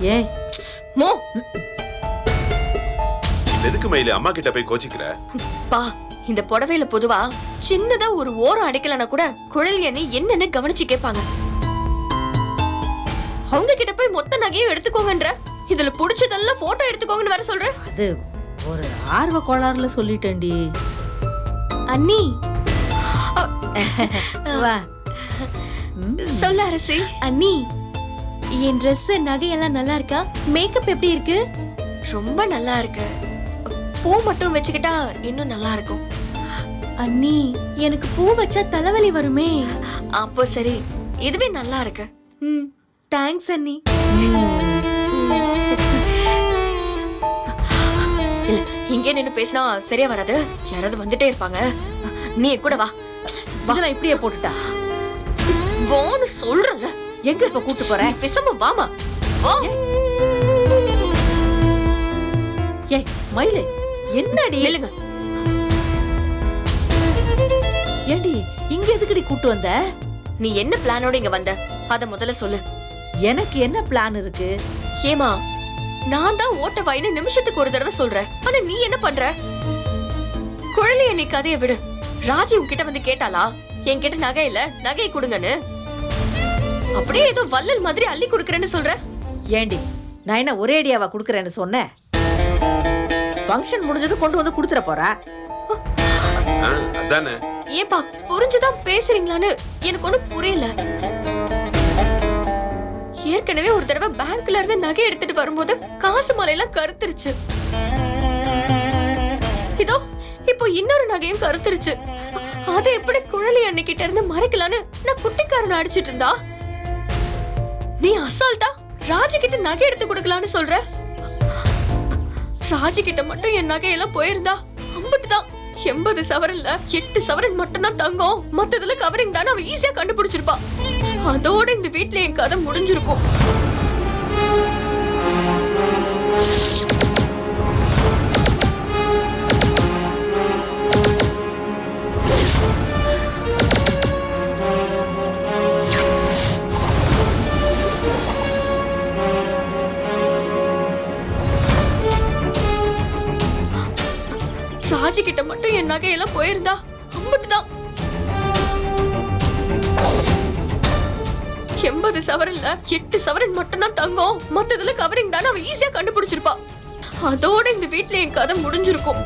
ஏய் மோ. எதுக்கு மயிலு அம்மா கிட்ட போய் கோச்சிக்கிற? பா இந்த புடவையில பொதுவா சின்னதா ஒரு ஓரம் அடிக்கலனா கூட குழல் எண்ணி என்னன்னு கவனிச்சு கேட்பாங்க. அவங்க கிட்ட போய் மொத்த நகையும் எடுத்துக்கோங்கன்ற. இதுல புடிச்சதெல்லாம் போட்டோ எடுத்துக்கோங்கன்னு வர சொல்ற. அது ஒரு ஆர்வ கோளாறுல சொல்லிட்டேன்டி. அண்ணி. வா. சொல்ல அரசி அண்ணி. என் Dress நகையெல்லாம் நல்லா இருக்கா? மேக்கப் எப்படி இருக்கு? ரொம்ப நல்லா இருக்கு. பூ மட்டும் வச்சுக்கிட்டா இன்னும் நல்லா இருக்கும். அண்ணி எனக்கு பூ வச்சா தலைவலி வருமே. அப்போ சரி இதுவே நல்லா இருக்கு. ம் தேங்க்ஸ் அண்ணி. இல்ல இங்கே நின்னு பேசினா சரியா வராது. யாராவது வந்துட்டே இருப்பாங்க. நீ கூட வா. இதை நான் இப்படியே போட்டுட்டா? வான்னு சொல்றல எங்க இப்ப கூட்டு போற? பேசாம வாமா. ஏய். மயிலு என்னடி? நில்லுங்க. ஏண்டி இங்க எதுக்குடி கூட்டு வந்த? நீ என்ன பிளானோட இங்க வந்த? அத முதல்ல சொல்லு. எனக்கு என்ன பிளான் இருக்கு? ஏமா நான் தான் ஓட்ட வாயின்னு நிமிஷத்துக்கு ஒரு தடவை சொல்றேன். ஆனா நீ என்ன பண்ற? குழலி நீ கதையை விடு. ராஜி உன்கிட்ட வந்து கேட்டாளா? என்கிட்ட நகை இல்ல நகையை கொடுங்கன்னு. அப்படியே ஏதோ வள்ளல் மாதிரி அள்ளி கொடுக்கறேன்னு சொல்ற? ஏண்டி நான் என்ன ஒரே அடியாவா குடுக்கறேன்னு சொன்னேன் ஃபங்க்ஷன் முடிஞ்சது கொண்டு வந்து கொடுத்துற போறா? அதானே. ஏன்பா புரிஞ்சுதான் பேசுறீங்களான்னு எனக்கு ஒண்ணும் புரியல. ஏற்கனவே ஒரு தடவை பேங்க்ல இருந்து நகை எடுத்துட்டு வரும்போது காசு மலையெல்லாம் கருத்துருச்சு. இதோ இப்போ இன்னொரு நகையும் கருத்துருச்சு. அதை எப்படி குழலி அன்னைக்கிட்ட இருந்து மறைக்கலான்னு நான் குட்டிக்காரனை அடிச்சிட்டு இருந்தா? நீ அசால்ட்டா? ராஜு கிட்ட நகை எடுத்து கொடுக்கலான்னு சொல்ற? ராஜு கிட்ட மட்டும் என் நகையெல்லாம் போயிருந்தா அம்பட்டு தான் எண்பது சவரன்ல எட்டு சவரன் மட்டும்தான் தங்கம். மத்ததுல கவரிங் தானே அவ ஈஸியா கண்டுபிடிச்சிருப்பா. அதோட இந்த வீட்ல என் கதை முடிஞ்சிருக்கும். ராஜி கிட்ட மட்டும் என் நகையெல்லாம் போயிருந்தா அம்பட்டுதான் எண்பது சவரன்ல எட்டு சவரன் மட்டும்தான் தங்கம். மத்ததுல கவரிங் தானே அவன் ஈஸியா கண்டுபிடிச்சிருப்பா. அதோட இந்த வீட்டுல என் கதை முடிஞ்சிருக்கும்.